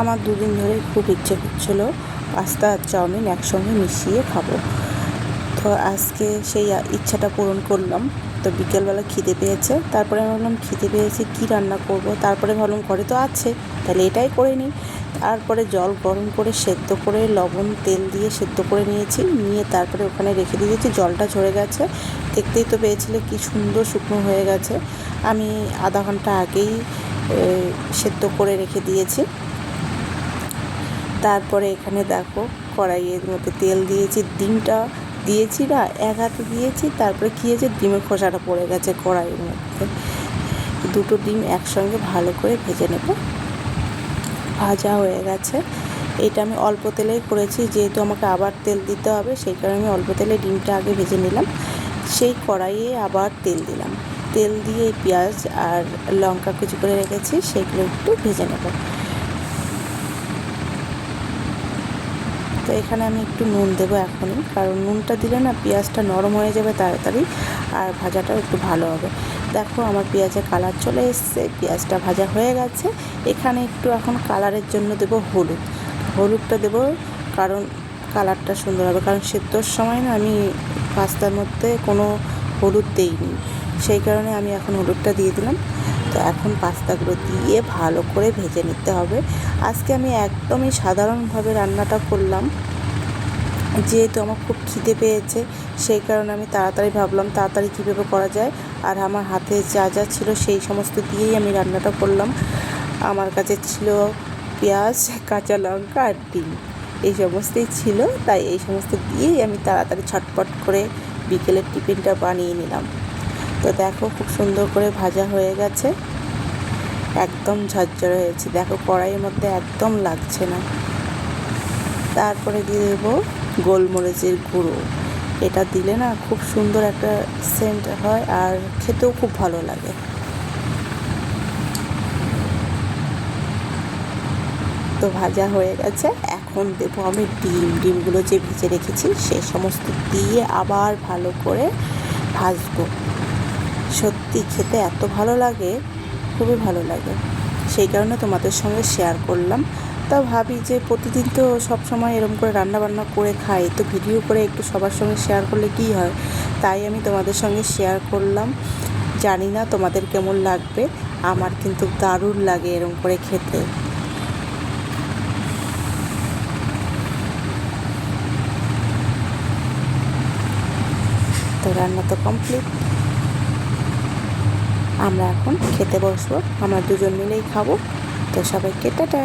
আমার দুদিন ধরে খুব ইচ্ছে করছিল পাস্তা আর চাউমিন একসঙ্গে মিশিয়ে খাব। তো আজকে সেই ইচ্ছাটা পূরণ করলাম। তো বিকেলবেলা খিদে পেয়েছে, তারপরে আমি ভাবলাম খিদে পেয়েছে, কী রান্না করব? তারপরে ভাবলাম ঘরে তো আছে, তাহলে এটাই করে নিই। তারপরে জল গরম করে সেদ্ধ করে লবণ, তেল দিয়ে সেদ্ধ করে নিয়েছি, নিয়ে তারপরে ওখানে রেখে দিয়েছি, জলটা ঝরে গেছে। দেখতেই তো পেয়েছিলে কি সুন্দর শুকনো হয়ে গেছে। আমি আধা ঘণ্টা আগেই সেদ্ধ করে রেখে দিয়েছি। তারপরে এখানে দেখো কড়াইয়ের মধ্যে তেল দিয়েছি, ডিমটা দিয়েছি না, এক হাতে দিয়েছি, তারপরে কী হয়েছে? ডিমের খোসাটা পড়ে গেছে কড়াইয়ের মধ্যে। দুটো ডিম একসঙ্গে ভালো করে ভেজে নেব। ভাজা হয়ে গেছে। এটা আমি অল্প তেলেই করেছি, যেহেতু আমাকে আবার তেল দিতে হবে, সেই কারণে আমি অল্প তেলে ডিমটা আগে ভেজে নিলাম। সেই কড়াইয়ে আবার তেল দিলাম। তেল দিয়ে পেঁয়াজ আর লঙ্কা কুচি করে রেখেছি, সেগুলো একটু ভেজে নেব। তো এখানে আমি একটু নুন দেবো এখনই, কারণ নুনটা দিলে না পেঁয়াজটা নরম হয়ে যাবে তাড়াতাড়ি আর ভাজাটাও একটু ভালো হবে। দেখো আমার পেঁয়াজের কালার চলে এসছে, পেঁয়াজটা ভাজা হয়ে গেছে। এখানে একটু এখন কালারের জন্য দেবো হলুদ। হলুদটা দেবো কারণ কালারটা সুন্দর হবে, কারণ সেদ্ধর সময় না আমি পাস্তার মধ্যে কোনো হলুদ দেইনি। সেই কারণে আমি এখন হলুদটা দিয়ে দিলাম। তো এখন পাস্তাগুলো দিয়ে ভালো করে ভেজে নিতে হবে। আজকে আমি একদমই সাধারণভাবে রান্নাটা করলাম। যেহেতু আমার খুব খিদে পেয়েছে, সেই কারণে আমি তাড়াতাড়ি ভাবলাম তাড়াতাড়ি কীভাবে করা যায় আর আমার হাতে যা যা ছিল সেই সমস্ত দিয়েই আমি রান্নাটা করলাম। আমার কাছে ছিল পেঁয়াজ, কাঁচা লঙ্কা আর ডিম। এই সমস্তই ছিল, তাই এই সমস্ত দিয়েই আমি তাড়াতাড়ি ছটপট করে বিকেলের টিফিনটা বানিয়ে নিলাম। তো দেখো খুব সুন্দর করে ভাজা হয়ে গেছে। একদম ঝরঝরে হয়েছে। দেখো কড়াইয়ের মধ্যে একদম লাগছে না। তারপরে দিয়ে দেবো গোলমরিচের গুঁড়ো। এটা দিলে না খুব সুন্দর একটা সেন্ট হয় আর খেতেও খুব ভালো লাগে। তো ভাজা হয়ে গেছে। এখন দেবো আমি ডিম। ডিমগুলো যে ভেজে রেখেছি সে সমস্ত দিয়ে আবার ভালো করে ভাজবো। সত্যি খেতে এত ভালো লাগে, খুবই ভালো লাগে। সেই কারণে তোমাদের সঙ্গে শেয়ার করলাম। তা ভাবি যে প্রতিদিন তো সব সময় এরকম করে রান্না বান্না করে খাই, তো ভিডিও করে একটু সবার সঙ্গে শেয়ার করলে কী হয়? তাই আমি তোমাদের সঙ্গে শেয়ার করলাম। জানি না তোমাদের কেমন লাগবে, আমার কিন্তু দারুণ লাগে এরকম করে খেতে। তো রান্না তো কমপ্লিট আমরা এখন খেতে বসবো। আমরা দুজন মিলেই খাব। তো সবাইকে টাটা।